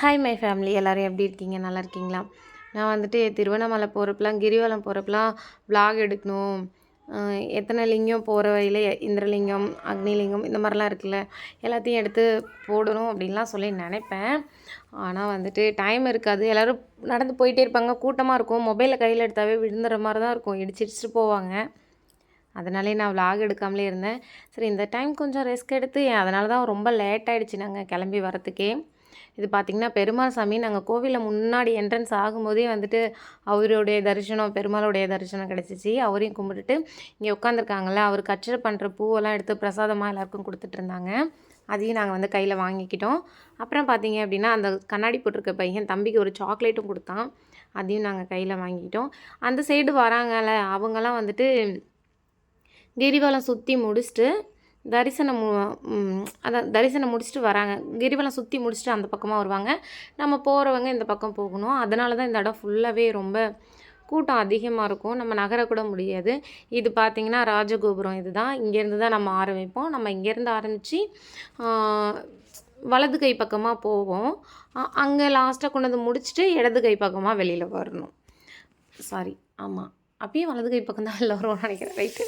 Hi my family எல்லோரும் எப்படி இருக்கீங்க? நல்லா இருக்கீங்களா? நான் வந்துட்டு திருவண்ணாமலை போகிறப்பலாம் கிரிவலம் போகிறப்பலாம் விலாக் எடுக்கணும். எத்தனை லிங்கம் போகிற வழியில் இந்திரலிங்கம் அக்னிலிங்கம் இந்த மாதிரிலாம் இருக்குல்ல எல்லாத்தையும் எடுத்து போடணும் அப்படின்லாம் சொல்லி நினைப்பேன். ஆனால் வந்துட்டு டைம் இருக்காது. எல்லோரும் நடந்து போயிட்டே இருப்பாங்க. கூட்டமாக இருக்கும். மொபைலில் கையில் எடுத்தாவே விழுந்துற மாதிரி தான் இருக்கும். இடிச்சு இடிச்சிட்டு போவாங்க. அதனாலே நான் விலாக் எடுக்காமலே இருந்தேன். சரி இந்த டைம் கொஞ்சம் ரெஸ்க் எடுத்து அதனால தான் ரொம்ப லேட் ஆகிடுச்சு நாங்கள் கிளம்பி வரத்துக்கே இது பார்த்திங்கன்னா பெருமாள் சாமி நாங்கள் கோவிலில் முன்னாடி என்ட்ரன்ஸ் ஆகும்போதே வந்துட்டு அவருடைய தரிசனம் பெருமாளுடைய தரிசனம் கிடச்சிச்சு. அவரையும் கும்பிட்டுட்டு இங்கே உட்காந்துருக்காங்கல்ல அவர் கச்சரை பண்ணுற பூவெல்லாம் எடுத்து பிரசாதமாக எல்லாருக்கும் கொடுத்துட்டு இருந்தாங்க. அதையும் நாங்கள் வந்து கையில் வாங்கிக்கிட்டோம். அப்புறம் பார்த்தீங்க அப்படின்னா அந்த கண்ணாடி போட்டிருக்க பையன் தம்பிக்கு ஒரு சாக்லேட்டும் கொடுத்தான். அதையும் நாங்கள் கையில் வாங்கிக்கிட்டோம். அந்த சைடு வராங்கல்ல அவங்கெல்லாம் வந்துட்டு கிரிவலம் சுற்றி முடிச்சுட்டு தரிசனம் அதான் தரிசனம் முடிச்சுட்டு வராங்க. கிரிவலம் சுற்றி முடிச்சுட்டு அந்த பக்கமாக வருவாங்க. நம்ம போகிறவங்க இந்த பக்கம் போகணும். அதனால தான் இந்த இடம் ஃபுல்லாகவே ரொம்ப கூட்டம் அதிகமாக இருக்கும். நம்ம நகரக்கூட முடியாது. இது பார்த்திங்கன்னா ராஜகோபுரம் இதுதான். இங்கேருந்து தான் நம்ம ஆரம்பிப்போம். நம்ம இங்கேருந்து ஆரம்பித்து வலது கை பக்கமாக போவோம். அங்கே லாஸ்ட்டாக கொண்டு வந்து முடிச்சுட்டு இடது கை பக்கமாக வெளியில் வரணும். சாரி ஆமாம் அப்பயும் வலது கை பக்கம் தான் எல்லோரும் நினைக்கிறேன். ரைட்டு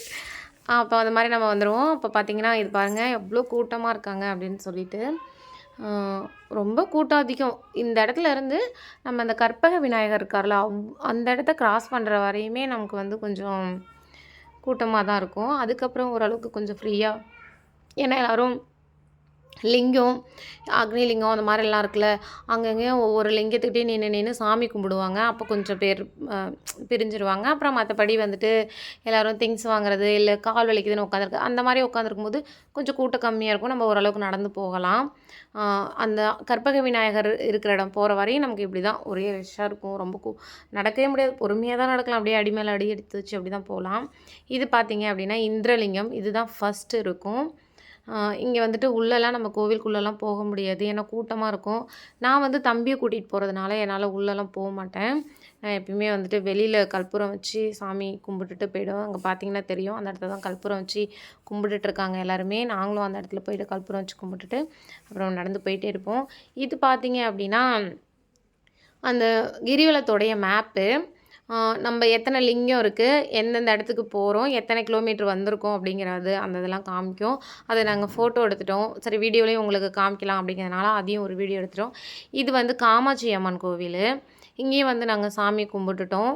அப்போ அந்த மாதிரி நம்ம வந்துடுவோம் அப்போ பார்த்தீங்கன்னா இது பாருங்கள் எவ்வளோ கூட்டமாக இருக்காங்க அப்படின்னு சொல்லிட்டு. ரொம்ப கூட்டம் அதிகம். இந்த இடத்துல இருந்து நம்ம அந்த கற்பக விநாயகர் இருக்கார்ல அவ்- அந்த இடத்த கிராஸ் பண்ணுற வரையுமே நமக்கு வந்து கொஞ்சம் கூட்டமாக தான் இருக்கும். அதுக்கப்புறம் ஓரளவுக்கு கொஞ்சம் ஃப்ரீயாக ஏன்னா எல்லோரும் லிங்கம் அக்னி லிங்கம் அந்த மாதிரிலாம் இருக்குல்ல அங்கங்கேயும் ஒவ்வொரு லிங்கத்துக்கிட்டே நின்று நின்று சாமி கும்பிடுவாங்க. அப்போ கொஞ்சம் பேர் பிரிஞ்சிருவாங்க. அப்புறம் மற்றபடி வந்துட்டு எல்லோரும் திங்ஸ் வாங்குறது இல்லை கால் வலிக்குதுன்னு உட்காந்துருக்கு அந்த மாதிரி உட்காந்துருக்கும் போது கொஞ்சம் கூட்டம் கம்மியாக இருக்கும். நம்ம ஓரளவுக்கு நடந்து போகலாம். அந்த கற்பக விநாயகர் இருக்கிற இடம் போகிற வரையும் நமக்கு இப்படி தான் ஒரே ரஷ்ஷாக இருக்கும். ரொம்ப கூ நடக்கவே முடியாது. பொறுமையாக தான் நடக்கலாம். அப்படியே அடி மேலே அடி எடுத்து வச்சு அப்படி தான் போகலாம். இது பார்த்தீங்க அப்படின்னா இந்திரலிங்கம். இதுதான் ஃபஸ்ட்டு இருக்கும். இங்கே வந்துட்டு உள்ளெல்லாம் நம்ம கோவிலுக்குள்ளெல்லாம் போக முடியாது. ஏன்னா கூட்டமாக இருக்கும். நான் வந்து தம்பியை கூட்டிகிட்டு போகிறதுனால என்னால் உள்ளெல்லாம் போக மாட்டேன். நான் எப்பயுமே வந்துட்டு வெளியில் கற்பூரம் வச்சு சாமி கும்பிட்டுட்டு போயிடுவோம் அங்கே பார்த்தீங்கன்னா தெரியும். அந்த இடத்துல தான் கற்பூரம் வச்சு கும்பிட்டுட்டு இருக்காங்க எல்லாருமே. நாங்களும் அந்த இடத்துல போயிட்டு கற்பூரம் வச்சு கும்பிட்டுட்டு அப்புறம் நடந்து போயிட்டே இருப்போம். இது பார்த்தீங்க அப்படின்னா அந்த கிரிவலத்தோடைய மேப்பு நம்ம எத்தனை லிங்கம் இருக்குது எந்தெந்த இடத்துக்கு போகிறோம் எத்தனை கிலோமீட்டர் வந்திருக்கோம் அப்படிங்கிறது அந்த இதெல்லாம் காமிக்கும். அதை நாங்கள் ஃபோட்டோ எடுத்துட்டோம். சரி வீடியோலேயும் உங்களுக்கு காமிக்கலாம் அப்படிங்கிறதுனால அதையும் ஒரு வீடியோ எடுத்துட்டோம். இது வந்து காமாட்சி அம்மன் கோவில். இங்கேயும் வந்து நாங்கள் சாமி கும்பிட்டுட்டோம்.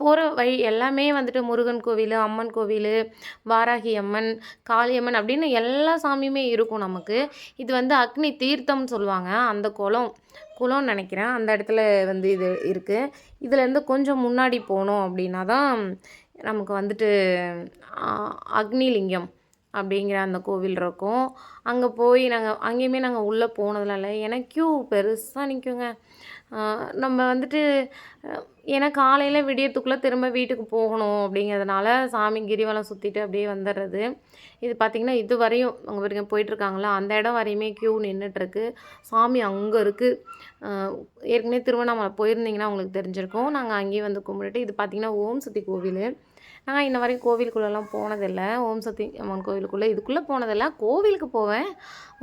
போகிற வழி எல்லாமே வந்துட்டு முருகன் கோவில் அம்மன் கோவில் வாராகி அம்மன் காளியம்மன் அப்படின்னு எல்லா சாமியுமே இருக்கும் நமக்கு. இது வந்து அக்னி தீர்த்தம்னு சொல்லுவாங்க. அந்த குளம் குளம்னு நினைக்கிறேன். அந்த இடத்துல வந்து இது இருக்குது இதுலேருந்து கொஞ்சம் முன்னாடி போனோம் அப்படின்னா தான் நமக்கு வந்துட்டு அக்னிலிங்கம் அப்படிங்கிற அந்த கோவில் இருக்கும். அங்கே போய் நாங்கள் அங்கேயுமே நாங்கள் உள்ளே போனதெல்லாம் இல்லை ஏன்னா க்யூ பெருசாக நிற்குங்க நம்ம வந்துட்டு ஏன்னா காலையில் விடியத்துக்குள்ளே திரும்ப வீட்டுக்கு போகணும் அப்படிங்கிறதுனால சாமி கிரிவலம் சுற்றிட்டு அப்படியே வந்துடுறது இது பார்த்திங்கன்னா இது வரையும் அவங்க பாருங்க போயிட்டுருக்காங்களா அந்த இடம் வரையுமே க்யூ நின்றுட்டுருக்கு சாமி அங்கே இருக்குது ஏற்கனவே திருவண்ணாமலை போயிருந்தீங்கன்னா உங்களுக்கு தெரிஞ்சிருக்கும். நாங்கள் அங்கேயே வந்து கும்பிட்டுட்டு இது பார்த்திங்கன்னா ஓம் சக்தி கோவில். நான் இன்ன வரைக்கும் கோவிலுக்குள்ளெல்லாம் போனதில்லை. ஓம் சக்தி அம்மன் கோவிலுக்குள்ளே இதுக்குள்ளே போனதில்லை. கோவிலுக்கு போவேன்.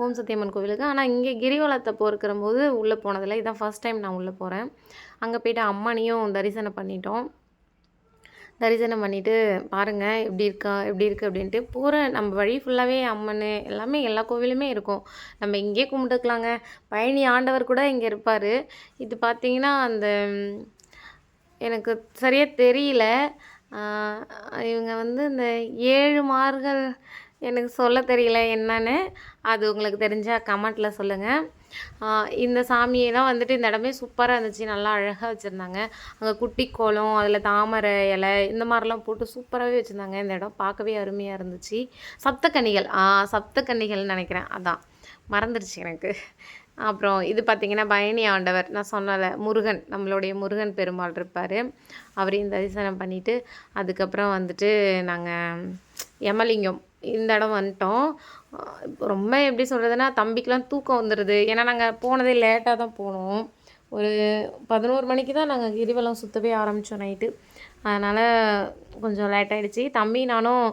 ஓம் சக்தி அம்மன் கோவிலுக்கு. ஆனால் இங்கே கிரிவலத்தை போருக்கிற போது உள்ளே போனதில்லை. இதான் ஃபர்ஸ்ட் டைம் நான் உள்ளே போகிறேன் அங்கே போயிட்டு அம்மனையும் தரிசனம் பண்ணிட்டோம். தரிசனம் பண்ணிவிட்டு பாருங்கள் எப்படி இருக்கா எப்படி இருக்குது அப்படின்ட்டு போகிற நம்ம வழி ஃபுல்லாகவே அம்மன் எல்லாமே எல்லா கோவிலுமே இருக்கும். நம்ம இங்கேயே கும்பிட்டுக்கலாங்க. பழனி ஆண்டவர் கூட இங்கே இருப்பார். இது பார்த்தீங்கன்னா அந்த எனக்கு சரியாக தெரியல. இவங்க வந்து இந்த ஏழு மார்கள் எனக்கு சொல்ல தெரியல என்னன்னு. அது உங்களுக்கு தெரிஞ்சால் கமெண்ட்டில் சொல்லுங்கள் இந்த சாமியெல்லாம் வந்துட்டு இந்த இடமே சூப்பராக இருந்துச்சு. நல்லா அழகாக வச்சுருந்தாங்க. அங்கே குட்டி கோலம் அதில் தாமரை இலை இந்த மாதிரிலாம் போட்டு சூப்பராகவே வச்சுருந்தாங்க. இந்த இடம் பார்க்கவே அருமையாக இருந்துச்சு. சப்தக்கன்னிகள் ஆ சப்தக்கன்னிகள்னு நினைக்கிறேன். அதான். மறந்துடுச்சு எனக்கு. அப்புறம் இது பார்த்திங்கன்னா பயணி ஆண்டவர். நான் சொன்னல முருகன். நம்மளுடைய முருகன் பெருமாள் இருப்பார். அவரையும் தரிசனம் பண்ணிவிட்டு அதுக்கப்புறம் வந்துட்டு நாங்கள் யமலிங்கம் இந்த இடம் வந்துட்டோம். ரொம்ப எப்படி சொல்கிறதுனா தம்பிக்கெலாம் தூக்கம் வந்துடுது ஏன்னா நாங்கள் போனதே லேட்டாக தான் போனோம். ஒரு பதினோரு மணிக்கு தான் நாங்கள் கிரிவலம் சுற்றவே ஆரம்பித்தோம் நைட்டு அதனால் கொஞ்சம் லேட் ஆகிடுச்சி தம்பி நானும்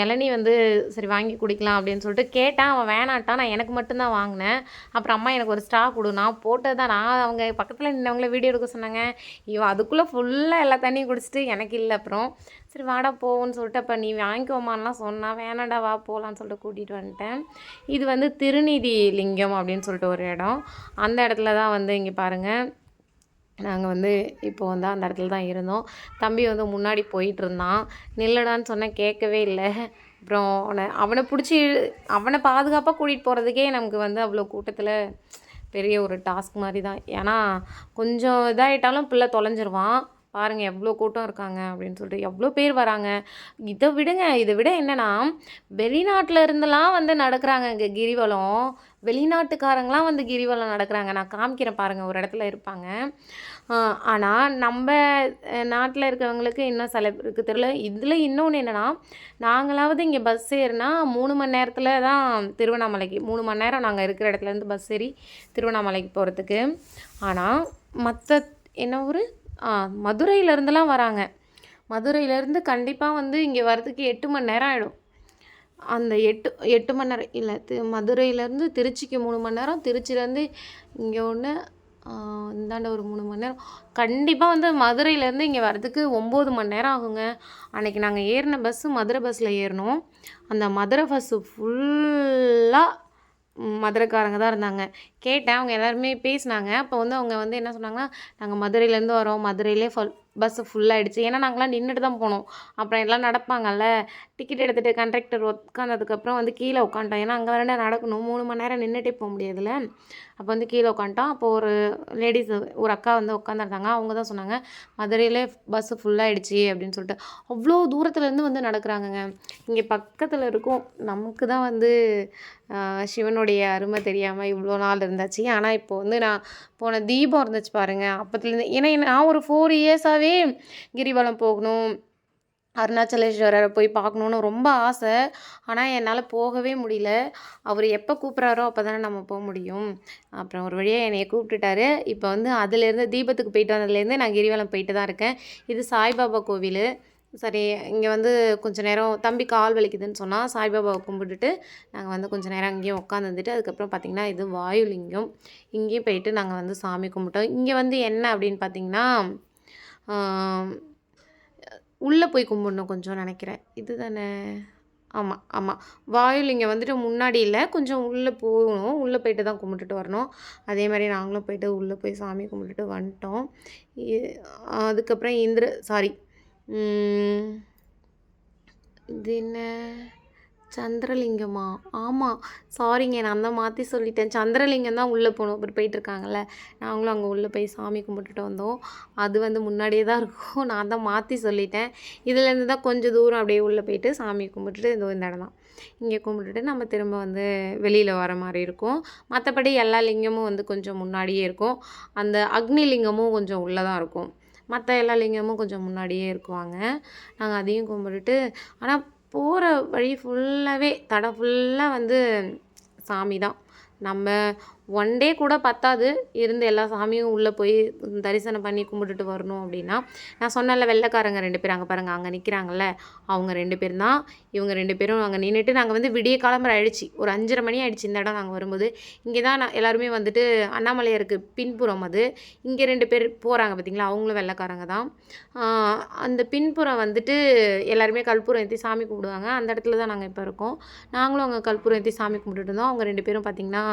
இளநீ வந்து சரி வாங்கி குடிக்கலாம் அப்படின்னு சொல்லிட்டு கேட்டேன். அவன் வேணாட்டான். நான் எனக்கு மட்டும்தான் வாங்கினேன். அப்புறம் அம்மா எனக்கு ஒரு ஸ்டா கொடு. நான் போட்டது தான். நான் அவங்க பக்கத்தில் நின்னவங்கள வீடியோ எடுக்க சொன்னாங்க. இவன் அதுக்குள்ளே ஃபுல்லாக எல்லா தண்ணியும் குடிச்சிட்டு எனக்கு இல்லை அப்புறம். சரி வாடா போவோன்னு சொல்லிட்டு அப்போ நீ வாங்கிக்கோமான்லாம் சொன்னால் வேணாடா வா போகலான்னு சொல்லிட்டு கூட்டிகிட்டு வந்துட்டேன். இது வந்து திருநீதி லிங்கம் அப்படின்னு சொல்லிட்டு ஒரு இடம். அந்த இடத்துல தான் வந்து இங்கே பாருங்கள் நாங்கள் வந்து இப்போ வந்து அந்த இடத்துல தான் இருந்தோம். தம்பி வந்து முன்னாடி போயிட்டு இருந்தான். நில்லுடான்னு சொன்னால் கேட்கவே இல்லை. அப்புறம் அவனை அவனை பிடிச்சி அவனை பாதுகாப்பாக கூட்டிகிட்டு போகிறதுக்கே நமக்கு வந்து அவ்வளோ கூட்டத்தில் பெரிய ஒரு டாஸ்க் மாதிரி தான். ஏன்னா கொஞ்சம் இதாகிட்டாலும் பிள்ளை தொலைஞ்சிருவான். பாருங்கள் எவ்வளோ கூட்டம் இருக்காங்க அப்படின்னு சொல்லிட்டு எவ்வளோ பேர் வராங்க. இதை விடுங்க இதை விட என்னென்னா வெளிநாட்டில் இருந்தெல்லாம் வந்து நடக்கிறாங்க இங்கே கிரிவலம். வெளிநாட்டுக்காரங்களாம் வந்து கிரிவலம் நடக்கிறாங்க. நான் காமிக்கிறேன் பாருங்கள் ஒரு இடத்துல இருப்பாங்க. ஆனால் நம்ம நாட்டில் இருக்கிறவங்களுக்கு இன்னும் சில பேருக்கு தெரியல. இதில் இன்னொன்று என்னென்னா நாங்களாவது இங்கே பஸ் ஏறினா மூணு மணி நேரத்தில் தான் திருவண்ணாமலைக்கு மூணு மணி நேரம் நாங்கள் இருக்கிற இடத்துலேருந்து பஸ் ஏறி திருவண்ணாமலைக்கு போகிறதுக்கு ஆனால் மற்ற என்ன ஊர்? மதுரையிலேருந்துலாம் வராங்க. மதுரையிலேருந்து கண்டிப்பாக வந்து இங்கே வரதுக்கு எட்டு மணி நேரம் ஆகிடும் அந்த எட்டு எட்டு மணி நேரம் இல்லை தி மதுரையிலேருந்து திருச்சிக்கு மூணு மணி நேரம் திருச்சியிலேருந்து இங்கே ஒன்று இந்தாண்ட ஒரு மூணு மணி நேரம். கண்டிப்பாக வந்து மதுரையிலேருந்து இங்கே வரதுக்கு ஒம்பது மணி நேரம் ஆகுங்க. அன்றைக்கி நாங்கள் ஏறின பஸ்ஸு மதுரை பஸ்ஸில் ஏறினோம். அந்த மதுரை பஸ்ஸு ஃபுல்லாக மதுரைக்காரங்க தான் இருந்தாங்க. கேட்டேன். அவங்க எல்லாருமே பேசினாங்க. அப்போ வந்து அவங்க வந்து என்ன சொன்னாங்கன்னா நாங்கள் மதுரையிலேருந்து வரோம். மதுரையிலே ஃபுல் பஸ்ஸு ஃபுல்லாகிடுச்சு ஏன்னா நாங்களாம் நின்றுட்டு தான் போனோம். அப்புறம் எல்லாம் நடப்பாங்கல்ல. டிக்கெட் எடுத்துகிட்டு கண்டக்டர் உட்காந்ததுக்கப்புறம் வந்து கீழே உட்காந்துட்டோம் ஏன்னா அங்கே வரேன் நடக்கணும்? மூணு மணி நேரம் நின்றுட்டே போக முடியாதுல்ல. அப்போ வந்து கீழே உட்காந்துட்டோம் அப்போ ஒரு லேடிஸ் ஒரு அக்கா வந்து உட்காந்துருந்தாங்க அவங்க தான் சொன்னாங்க மதுரையிலே பஸ்ஸு ஃபுல்லாகிடுச்சு அப்படின்னு சொல்லிட்டு. அவ்வளோ தூரத்துலேருந்து வந்து நடக்கிறாங்கங்க. இங்கே பக்கத்தில் இருக்கும். நமக்கு தான் வந்து சிவனுடைய அருமை தெரியாமல் இவ்வளோ நாள் இருந்தாச்சு ஆனால் இப்போ வந்து நான் போன தீபம் இருந்துச்சு பாருங்கள் அப்போத்துலேருந்து ஏன்னா நான் ஒரு ஃபோர் இயர்ஸாகவே கிரிவலம் போகணும் அருணாச்சலேஸ்வரரை போய் பார்க்கணுன்னு ரொம்ப ஆசை. ஆனால் என்னால் போகவே முடியல. அவர் எப்போ கூப்பிட்றாரோ அப்போ தானே நம்ம போக முடியும். அப்புறம் ஒரு வழியாக என்னையை கூப்பிட்டுட்டாரு. இப்போ வந்து அதுலேருந்து தீபத்துக்கு போயிட்டு வந்ததுலேருந்து நான் கிரிவலம் போயிட்டு தான் இருக்கேன். இது சாய்பாபா கோவில். சரி இங்கே வந்து கொஞ்சம் நேரம் தம்பி கால் வலிக்குதுன்னு சொன்னால் சாய்பாபாவை கும்பிட்டுட்டு நாங்கள் வந்து கொஞ்ச நேரம் அங்கேயும் உட்காந்துருந்துட்டு அதுக்கப்புறம் பார்த்திங்கன்னா இது வாயுலிங்கம். இங்கேயும் போயிட்டு நாங்கள் வந்து சாமி கும்பிட்டோம். இங்கே வந்து என்ன அப்படின்னு பார்த்திங்கன்னா உள்ளே போய் கும்பிடணும் கொஞ்சம் நினைக்கிறேன். இது தானே? ஆமாம் ஆமாம் வாயுலிங்கம் வந்துட்டு முன்னாடி இல்லை கொஞ்சம் உள்ளே போகணும். உள்ளே போயிட்டு தான் கும்பிட்டுட்டு வரணும். அதே மாதிரி நாங்களும் போயிட்டு உள்ளே போய் சாமி கும்பிட்டுட்டு வந்துட்டோம். இ- அதுக்கப்புறம் இந்திர சாரி இது என்ன? சந்திரலிங்கமா? ஆமாம் சாரிங்க நான் தான் மாற்றி சொல்லிட்டேன். சந்திரலிங்கம் தான் உள்ளே போகணும் அப்படி போயிட்டுருக்காங்கல்ல நாங்களும் அங்கே உள்ளே போய் சாமி கும்பிட்டுட்டு வந்தோம். அது வந்து முன்னாடியே தான் இருக்கும். நான் தான் மாற்றி சொல்லிட்டேன். இதுலேருந்து தான் கொஞ்சம் தூரம் அப்படியே உள்ளே போயிட்டு சாமி கும்பிட்டுட்டு இந்த இடம் தான். இங்கே கும்பிட்டுட்டு நம்ம திரும்ப வந்து வெளியில் வர மாதிரி இருக்கும். மற்றபடி எல்லா லிங்கமும் வந்து கொஞ்சம் முன்னாடியே இருக்கும். அந்த அக்னி லிங்கமும் கொஞ்சம் உள்ளே தான் இருக்கும். மற்ற எல்லா லிங்கமும் கொஞ்சம் முன்னாடியே இருக்குவாங்க. நாங்கள் அதையும் கும்பிட்டுட்டு ஆனால் போகிற வழி ஃபுல்லாகவே தடை ஃபுல்லாக வந்து சாமி தான் நம்ம ஒன் டே கூட பத்தாது. இருந்து எல்லா சாமியும் உள்ளே போய் தரிசனம் பண்ணி கும்பிட்டுட்டு வரணும் அப்படின்னா நான் சொன்னல வெள்ளைக்காரங்க ரெண்டு பேர் அங்கே பாருங்கள் அங்கே நிற்கிறாங்கல்ல அவங்க ரெண்டு பேர் தான். இவங்க ரெண்டு பேரும் அங்கே நின்றுட்டு நாங்கள் வந்து விடிய காலம்பரம் ஆயிடுச்சு. ஒரு அஞ்சரை மணி ஆயிடுச்சு இந்த இடம் நாங்கள் வரும்போது. இங்கே தான் நான் எல்லாருமே வந்துட்டு அண்ணாமலையாருக்கு பின்புறம் அது. இங்கே ரெண்டு பேர் போகிறாங்க பார்த்தீங்களா அவங்களும் வெள்ளைக்காரங்க தான். அந்த பின்புறம் வந்துட்டு எல்லாருமே கற்பூரம் ஏற்றி சாமி கும்பிடுவாங்க. அந்த இடத்துல தான் நாங்கள் இப்போ இருக்கோம். நாங்களும் அங்கே கற்பூரம் ஏற்றி சாமி கும்பிட்டுட்டு இருந்தோம். அவங்க ரெண்டு பேரும் பார்த்திங்கன்னா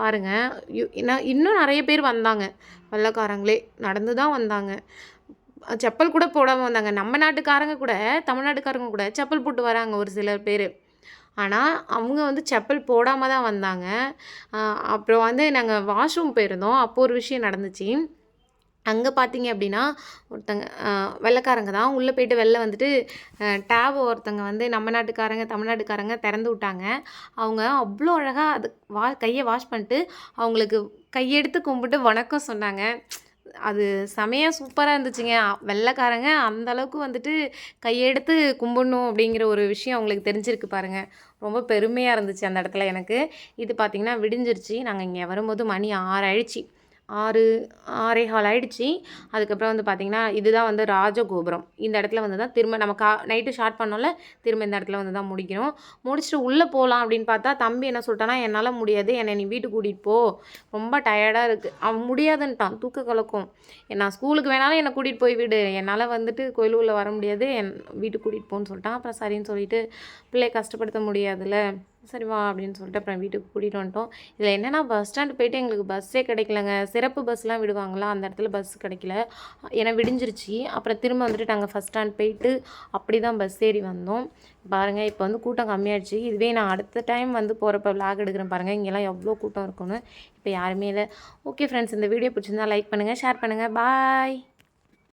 பாருங்கள் இன்னும் இன்னும் நிறைய பேர் வந்தாங்க. வெள்ளக்காரங்களே நடந்து தான் வந்தாங்க. செப்பல் கூட போடாமல் வந்தாங்க. நம்ம நாட்டுக்காரங்க கூட தமிழ்நாட்டுக்காரங்க கூட செப்பல் போட்டு வராங்க ஒரு சில பேர். ஆனால் அவங்க வந்து செப்பல் போடாமல் தான் வந்தாங்க. அப்புறம் வந்து நாங்கள் வாஷ்ரூம் போயிருந்தோம். அப்போ ஒரு விஷயம் நடந்துச்சு. அங்கே பார்த்தீங்க அப்படின்னா ஒருத்தங்க வெள்ளைக்காரங்க தான். உள்ளே போயிட்டு வெளில வந்துட்டு டேப் ஒருத்தங்க வந்து நம்ம நாட்டுக்காரங்க தமிழ்நாட்டுக்காரங்க திறந்து விட்டாங்க. அவங்க அவ்வளோ அழகாக அது வா கையை வாஷ் பண்ணிட்டு அவங்களுக்கு கையெடுத்து கும்பிட்டு வணக்கம் சொன்னாங்க. அது செமையாக சூப்பராக இருந்துச்சுங்க. வெள்ளைக்காரங்க அந்த அளவுக்கு வந்துட்டு கையெடுத்து கும்பிடணும் அப்படிங்கிற ஒரு விஷயம் அவங்களுக்கு தெரிஞ்சிருக்கு பாருங்கள் ரொம்ப பெருமையாக இருந்துச்சு அந்த இடத்துல எனக்கு. இது பார்த்திங்கன்னா விடிஞ்சிருச்சு. நாங்கள் இங்கே வரும்போது மணி ஆறு ஆயிடுச்சு. ஆறு ஆறே ஹால் ஆயிடுச்சு. அதுக்கப்புறம் வந்து பார்த்திங்கன்னா இதுதான் வந்து ராஜகோபுரம். இந்த இடத்துல வந்து தான் திரும்ப நம்ம கா நைட்டு ஷார்ட் பண்ணோம்ல திரும்ப இந்த இடத்துல வந்து தான் முடிக்கணும். முடிச்சுட்டு உள்ளே போகலாம் அப்படின்னு பார்த்தா தம்பி என்ன சொல்லிட்டானா என்னால் முடியாது. என்னை நீ வீட்டுக்கு கூட்டிகிட்டு போ. ரொம்ப டயர்டாக இருக்குது அவன் முடியாதுன்ட்டான். தூக்க கலக்கும். நான் ஸ்கூலுக்கு வேணாலும் என்னை கூட்டிகிட்டு போய் விடு. என்னால் வந்துட்டு கோயிலுக்குள்ளே வர முடியாது. என் வீட்டுக்கு கூட்டிகிட்டு போன்னு சொல்லிட்டான். அப்புறம் சரின்னு சொல்லிட்டு பிள்ளையை கஷ்டப்படுத்த முடியாதுல்ல. சரி வா அப்படின்னு சொல்லிட்டு அப்புறம் வீட்டுக்கு கூட்டிகிட்டு வந்துட்டோம். இதில் என்னென்னா பஸ் ஸ்டாண்டு போயிட்டு எங்களுக்கு பஸ்ஸே கிடைக்கலங்க. சிறப்பு பஸ்லாம் விடுவாங்களா? அந்த இடத்துல பஸ் கிடைக்கல. ஏன்னா விடிஞ்சிருச்சு. அப்புறம் திரும்ப வந்துட்டு நாங்கள் ஃபஸ்ட் ஸ்டாண்ட் போயிட்டு அப்படி தான் பஸ் ஏறி வந்தோம். பாருங்கள் இப்போ வந்து கூட்டம் கம்மியாயிடுச்சு. இதுவே நான் அடுத்த டைம் வந்து போகிறப்ப விளாக் எடுக்கிறேன் பாருங்கள் இங்கெல்லாம் எவ்வளோ கூட்டம் இருக்குன்னு இப்போ யாருமே இல்லை. ஓகே ஃப்ரெண்ட்ஸ் இந்த வீடியோ பிடிச்சிருந்தா லைக் பண்ணுங்கள் ஷேர் பண்ணுங்கள் பாய்